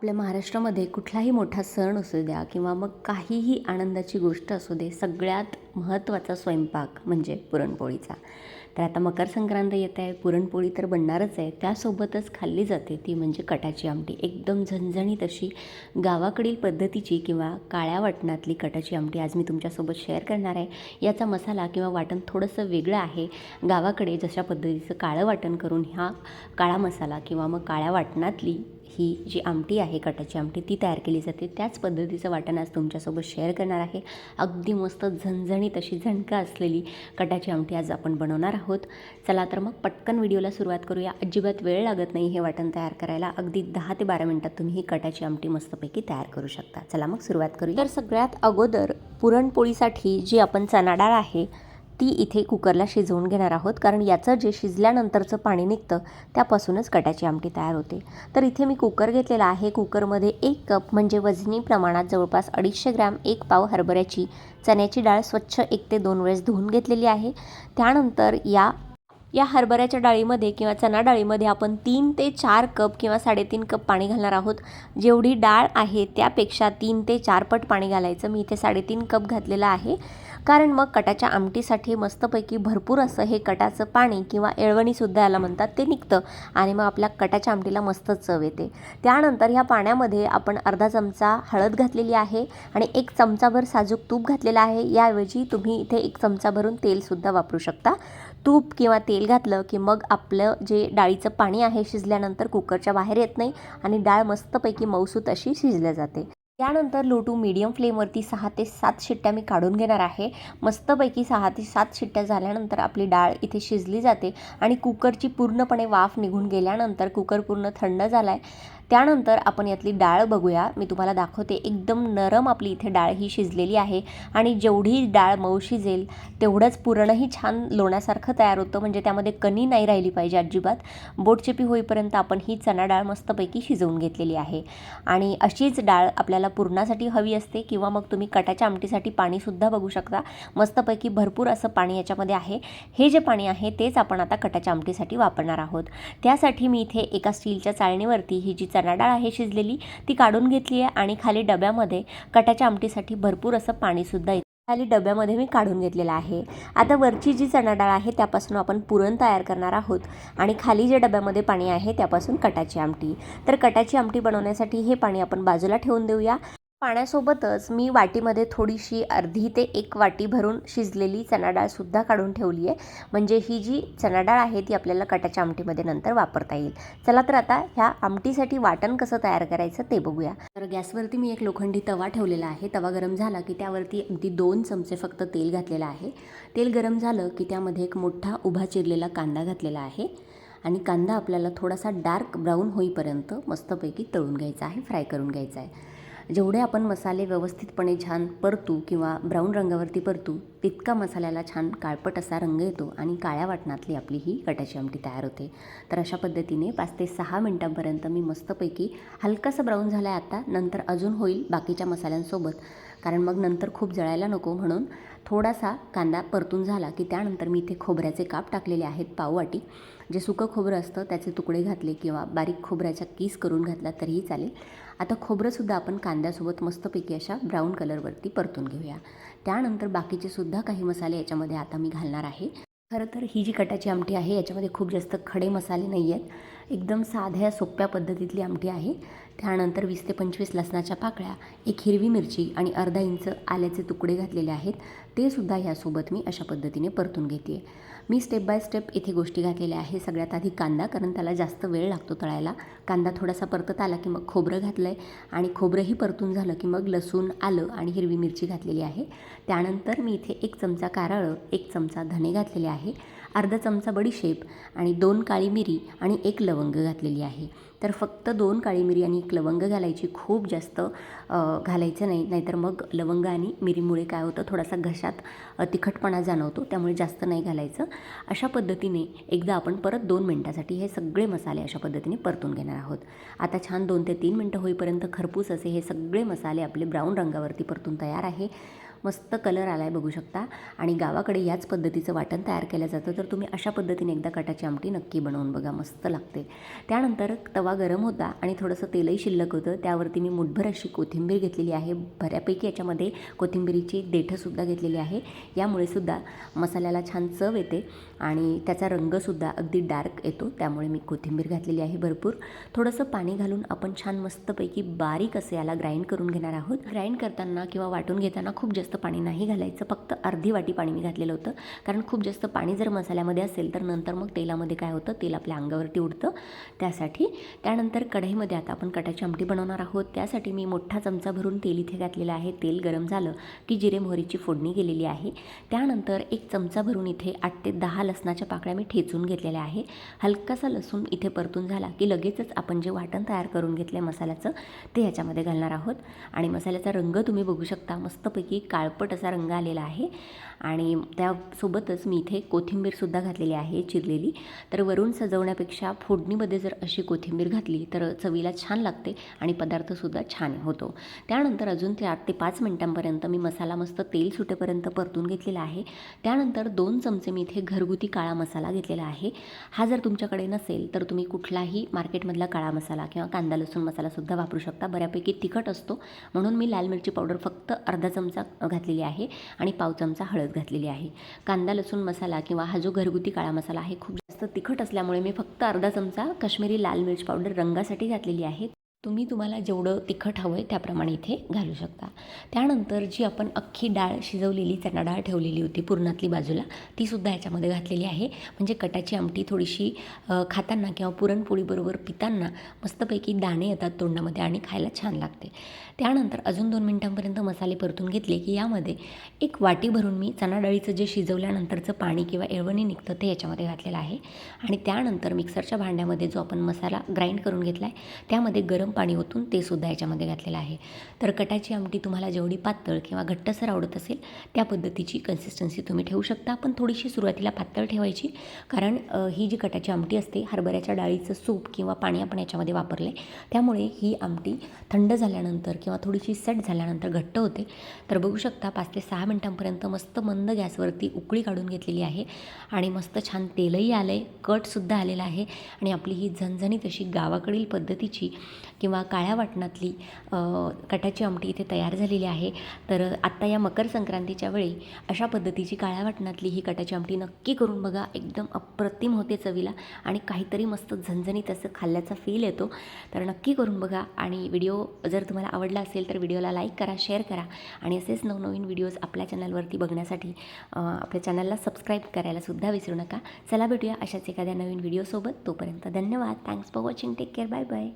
आपल्या महाराष्ट्रामध्ये कुठलाही मोठा सण असू द्या किंवा मग काहीही आनंदाची गोष्ट असू दे सगळ्यात महत्त्वाचा स्वयंपाक म्हणजे पुरणपोळीचा. तर आता मकर संक्रांत येत आहे पुरणपोळी तर बनणारच आहे. त्यासोबतच खाल्ली जाते ती म्हणजे कटाची आमटी. एकदम झणझणीत अशी गावाकडील पद्धतीची किंवा काळ्या वाटणातली कटाची आमटी आज मी तुमच्यासोबत शेअर करणार आहे. याचा मसाला किंवा वाटण थोडंसं वेगळं आहे. गावाकडे जशा पद्धतीचं काळं वाटण करून ह्या काळा मसाला किंवा मग काळ्या वाटणातली ही जी आमटी आहे कटाची आमटी ती तयार केली जाते. त्याच पद्धतीचं वाटण आज तुमच्यासोबत शेअर करणार आहे. अगदी मस्त झणझणीत अशी झणका असलेली कटाची आमटी आज आपण बनवणार आहोत. चला तर मग पटकन व्हिडिओला सुरुवात करूया. अजिबात वेळ लागत नाही हे वाटण तयार करायला. अगदी दहा ते बारा मिनटात तुम्ही ही कटाची आमटी मस्तपैकी तयार करू शकता. चला मग सुरुवात करूया. तर सगळ्यात अगोदर पुरणपोळीसाठी जी आपण चणा डाळ आहे ती इथे कुकरला शिजवून घेणार आहोत. कारण याचं जे शिजल्यानंतरचं पाणी निघतं त्यापासूनच कटाची आमटी तयार होते. तर इथे मी कुकर घेतलेला आहे. कुकरमध्ये एक कप म्हणजे वजनी प्रमाणात जवळपास अडीचशे ग्रॅम एक पाव हरभऱ्याची चण्याची डाळ स्वच्छ एक ते दोन वेळेस धुवून घेतलेली आहे. त्यानंतर या या हरभऱ्याच्या डाळीमध्ये किंवा चणा डाळीमध्ये आपण तीन ते चार कप किंवा साडेतीन कप पाणी घालणार आहोत. जेवढी डाळ आहे त्यापेक्षा तीन ते चार पट पाणी घालायचं. मी इथे साडेतीन कप घातलेलं आहे. कारण मग कटाच्या आमटीसाठी मस्तपैकी भरपूर असं हे कटाचं पाणी किंवा एळवणीसुद्धा याला म्हणतात ते निघतं आणि मग आपल्या कटाच्या आमटीला मस्त चव येते. त्यानंतर ह्या पाण्यामध्ये आपण अर्धा चमचा हळद घातलेली आहे आणि एक चमचाभर साजूक तूप घातलेलं आहे. याऐवजी तुम्ही इथे एक चमचा भरून तेलसुद्धा वापरू शकता. तूप किंवा तेल घातलं की मग आपलं जे डाळीचं पाणी आहे शिजल्यानंतर कुकरच्या बाहेर येत नाही आणि डाळ मस्तपैकी मऊसूत अशी शिजल्या जाते. त्यानंतर लोटू मीडियम फ्लेमवरती सहा ते सात शिट्ट्या मी काढून घेणार आहे. मस्तपैकी सहा ते सात शिट्ट्या झाल्यानंतर आपली डाळ इथे शिजली जाते आणि कुकरची पूर्णपणे वाफ निघून गेल्यानंतर कुकर पूर्ण थंड झाला आहे त्यानंतर आपण यातली डाळ बघूया. मी तुम्हाला दाखवते. एकदम नरम आपली इथे डाळ ही शिजलेली आहे. आणि जेवढी डाळ मऊ शिजेल तेवढंच पुरणही छान लोण्यासारखं तयार होतं. म्हणजे त्यामध्ये कणी नाही राहिली पाहिजे अजिबात. बोटचेपी होईपर्यंत आपण ही चणा डाळ मस्तपैकी शिजवून घेतलेली आहे. आणि अशीच डाळ आपल्याला पुरणासाठी हवी असते किंवा मग तुम्ही कटाच्या आमटीसाठी पाणीसुद्धा बघू शकता. मस्तपैकी भरपूर असं पाणी याच्यामध्ये आहे. हे जे पाणी आहे तेच आपण आता कटाच्या आमटीसाठी वापरणार आहोत. त्यासाठी मी इथे एका स्टीलच्या चाळणीवरती ही जी चणा डाळ आहे शिजलेली ती काढून घेतली आहे आणि खाली डब्यामध्ये कटाच्या आमटीसाठी भरपूर असं पाणीसुद्धा येतं. खाली डब्यामध्ये मी काढून घेतलेलं आहे. आता वरची जी चणा डाळ आहे त्यापासून आपण पुरण तयार करणार आहोत आणि खाली जे डब्यामध्ये पाणी आहे त्यापासून कटाची आमटी. तर कटाची आमटी बनवण्यासाठी हे पाणी आपण बाजूला ठेवून देऊया. पाण्यासोबतच मी वाटीमध्ये थोडीशी अर्धी ते एक वाटी भरून शिजलेली चणा डाळसुद्धा काढून ठेवली आहे. म्हणजे ही जी चणाडाळ आहे ती आपल्याला कटाच्या आमटीमध्ये नंतर वापरता येईल. चला तर आता ह्या आमटीसाठी वाटण कसं तयार करायचं ते बघूया. तर गॅसवरती मी एक लोखंडी तवा ठेवलेला आहे. तवा गरम झाला की त्यावरती अगदी दोन चमचे फक्त तेल घातलेलं आहे. तेल गरम झालं की त्यामध्ये एक मोठा उभा चिरलेला कांदा घातलेला आहे. आणि कांदा आपल्याला थोडासा डार्क ब्राऊन होईपर्यंत मस्तपैकी तळून घ्यायचा आहे फ्राय करून घ्यायचा आहे. जेवढे आपण मसाले व्यवस्थितपणे छान परतू किंवा ब्राऊन रंगावरती परतू तितका मसाल्याला छान काळपट असा रंग येतो आणि काळ्या वाटणातली आपली ही कटाची आमटी तयार होते. तर अशा पद्धतीने पाच ते सहा मिनटांपर्यंत मी मस्तपैकी हलकासा ब्राऊन झाला आहे आता नंतर अजून होईल बाकीच्या मसाल्यांसोबत. कारण मग नंतर खूप जळायला नको म्हणून थोडासा कांदा परतून झाला की त्यानंतर मी इथे खोबऱ्याचे काप टाकलेले आहेत पाववाटी. जे सुकं खोबरं असतं त्याचे तुकडे घातले किंवा बारीक खोबऱ्याच्या कीस करून घातला तरीही चालेल. आता खोबरंसुद्धा आपण कांद्यासोबत मस्तपैकी अशा ब्राऊन कलरवरती परतून घेऊया. त्यानंतर बाकीचे सुद्धा काही मसाले याच्यामध्ये आता मी घालणार आहे. खरं तर ही जी कटाची आमटी आहे याच्यामध्ये खूप जास्त खडे मसाले नाही आहेत एकदम साध्या सोप्या पद्धतीतली आमटी आहे. त्यानंतर वीस ते पंचवीस लसणाच्या पाकळ्या एक हिरवी मिरची आणि अर्धा इंच आल्याचे तुकडे घातलेले आहेत. ते सुद्धा ह्यासोबत मी अशा पद्धतीने परतून घेते मी स्टेप बाय स्टेप इथे गोष्टी घातलेल्या आहे. सगळ्यात आधी कांदा कारण त्याला जास्त वेळ लागतो तळायला. कांदा थोडासा परतत आला की मग खोबरं घातलं आहे आणि खोबरंही परतून झालं की मग लसूण आलं आणि हिरवी मिरची घातलेली आहे. त्यानंतर मी इथे एक चमचा कारळं एक चमचा धने घातलेले आहे. अर्धा चमचा बडीशेप आणि दोन काळी मिरी आणि एक लवंग घातलेली आहे. तर फक्त दोन काळी मिरी आणि एक लवंग घालायची खूप जास्त घालायचं नाही. नाहीतर मग लवंग आणि मिरीमुळे काय होतं थोडासा घशात तिखटपणा जाणवतो त्यामुळे जास्त नाही घालायचं. अशा पद्धतीने एकदा आपण परत दोन मिनटासाठी हे सगळे मसाले अशा पद्धतीने परतून घेणार आहोत. आता छान दोन ते तीन मिनटं होईपर्यंत खरपूस असे हे सगळे मसाले आपले ब्राऊन रंगावरती परतून तयार आहे. मस्त कलर आला आहे बघू शकता. आणि गावाकडे याच पद्धतीचं वाटण तयार केलं जातं. तर तुम्ही अशा पद्धतीने एकदा कटाची आमटी नक्की बनवून बघा. मस्त लागते. त्यानंतर तवा गरम होता आणि थोडंसं तेलही शिल्लक होतं. त्यावरती मी मुठभर अशी कोथिंबीर घेतलेली आहे. बऱ्यापैकी याच्यामध्ये कोथिंबीरीची देठंसुद्धा घेतलेली आहे. यामुळे सुद्धा मसाल्याला छान चव येते आणि त्याचा रंगसुद्धा अगदी डार्क येतो. त्यामुळे मी कोथिंबीर घातलेली आहे भरपूर. थोडंसं पाणी घालून आपण छान मस्तपैकी बारीक असे याला ग्राइंड करून घेणार आहोत. ग्राइंड करताना किंवा वाटून घेताना खूप जास्त पाणी नाही घालायचं. फक्त अर्धी वाटी पाणी मी घातलेलं होतं. कारण खूप जास्त पाणी जर मसाल्यामध्ये असेल तर नंतर मग तेलामध्ये काय होतं? तेल आपल्या अंगावरती उडतं. त्यासाठी त्यानंतर कढईमध्ये आता आपण कटाची आमटी बनवणार आहोत. त्यासाठी मी मोठा चमचा भरून तेल इथे घातलेलं आहे. तेल गरम झालं की जिरे मोहरीची फोडणी गेलेली आहे. त्यानंतर एक चमचा भरून इथे आठ ते दहा लसणाच्या पाकळ्या मी ठेचून घेतलेल्या आहे. हलकासा लसूण इथे परतून झाला की लगेचच आपण जे वाटण तयार करून घेतलं आहे मसाल्याचं ते ह्याच्यामध्ये घालणार आहोत. आणि मसाल्याचा रंग तुम्ही बघू शकता. मस्तपैकी काळपट असा रंग आलेला आहे. आणि त्यासोबतच मी इथे कोथिंबीरसुद्धा घातलेली आहे चिरलेली. तर वरून सजवण्यापेक्षा फोडणीमध्ये जर अशी कोथिंबीर घातली तर चवीला छान लागते आणि पदार्थसुद्धा छान होतो. त्यानंतर अजून ते आठ ते पाच मिनटांपर्यंत मी मसाला मस्त तेल सुटेपर्यंत परतून घेतलेला आहे. त्यानंतर दोन चमचे मी इथे घरगुती काळा मसाला घेतलेला आहे. हा जर तुमच्याकडे नसेल तर तुम्ही कुठलाही मार्केटमधला काळा मसाला किंवा कांदा लसूण मसालासुद्धा वापरू शकता. बऱ्यापैकी तिखट असतो. म्हणून मी लाल मिरची पावडर फक्त अर्धा चमचा घातलेली आहे आणि पाव चमचा हळद घातलेली आहे. कांदा लसूण मसाला किंवा हा जो घरगुती काळा मसाला आहे खूप जास्त तिखट असल्यामुळे मी फक्त अर्धा चमचा काश्मीरी लाल मिरच पावडर रंगासाठी घातलेली आहे. तुम्ही तुम्हाला जेवढं तिखट हवं आहे त्याप्रमाणे इथे घालू शकता. त्यानंतर जी आपण अख्खी डाळ शिजवलेली चणा डाळ ठेवलेली होती पुरणातली बाजूला तीसुद्धा याच्यामध्ये घातलेली आहे. म्हणजे कटाची आमटी थोडीशी खाताना किंवा पुरणपोळीबरोबर पिताना मस्तपैकी दाणे येतात तोंडामध्ये आणि खायला छान लागते. त्यानंतर अजून दोन मिनटांपर्यंत मसाले परतून घेतले की यामध्ये एक वाटी भरून मी चणा डाळीचं जे शिजवल्यानंतरचं पाणी किंवा एळवणी निघतं ते याच्यामध्ये घातलेलं आहे. आणि त्यानंतर मिक्सरच्या भांड्यामध्ये जो आपण मसाला ग्राइंड करून घेतला आहे त्यामध्ये गरम पाणी ओतून ते सुद्धा याच्यामध्ये घातलेलं आहे. तर कटाची आमटी तुम्हाला जेवढी पातळ किंवा घट्टसर आवडत असेल त्या पद्धतीची कन्सिस्टन्सी तुम्ही ठेवू शकता. पण थोडीशी सुरुवातीला पातळ ठेवायची कारण ही जी कटाची आमटी असते हरभऱ्याच्या डाळीचं सूप किंवा पाणी आपण याच्यामध्ये वापरलं आहे त्यामुळे ही आमटी थंड झाल्यानंतर किंवा थोडीशी सेट झाल्यानंतर घट्ट होते. तर बघू शकता पाच ते सहा मिनटांपर्यंत मस्त मंद गॅसवरती उकळी काढून घेतलेली आहे आणि मस्त छान तेलही आलं आहे कटसुद्धा आलेला आहे आणि आपली ही झणझणीत अशी गावाकडील पद्धतीची किंवा काळ्या वाटणातली कटाची आमटी इथे तयार झालेली आहे. तर आत्ता या मकर संक्रांतीच्या वेळी अशा पद्धतीची काळ्या वाटणातली ही कटाची आमटी नक्की करून बघा. एकदम अप्रतिम होते चवीला आणि काहीतरी मस्त झणझणीत असं खाल्ल्याचा फील येतो. तर नक्की करून बघा आणि व्हिडिओ जर तुम्हाला आवडला असेल तर व्हिडिओला लाईक करा शेअर करा आणि असेच नवनवीन व्हिडिओज आपल्या चॅनलवरती बघण्यासाठी आपल्या चॅनलला सबस्क्राईब करायला सुद्धा विसरू नका. चला भेटूया अशाच एखाद्या नवीन व्हिडिओसोबत तोपर्यंत धन्यवाद. Thanks for watching take care bye bye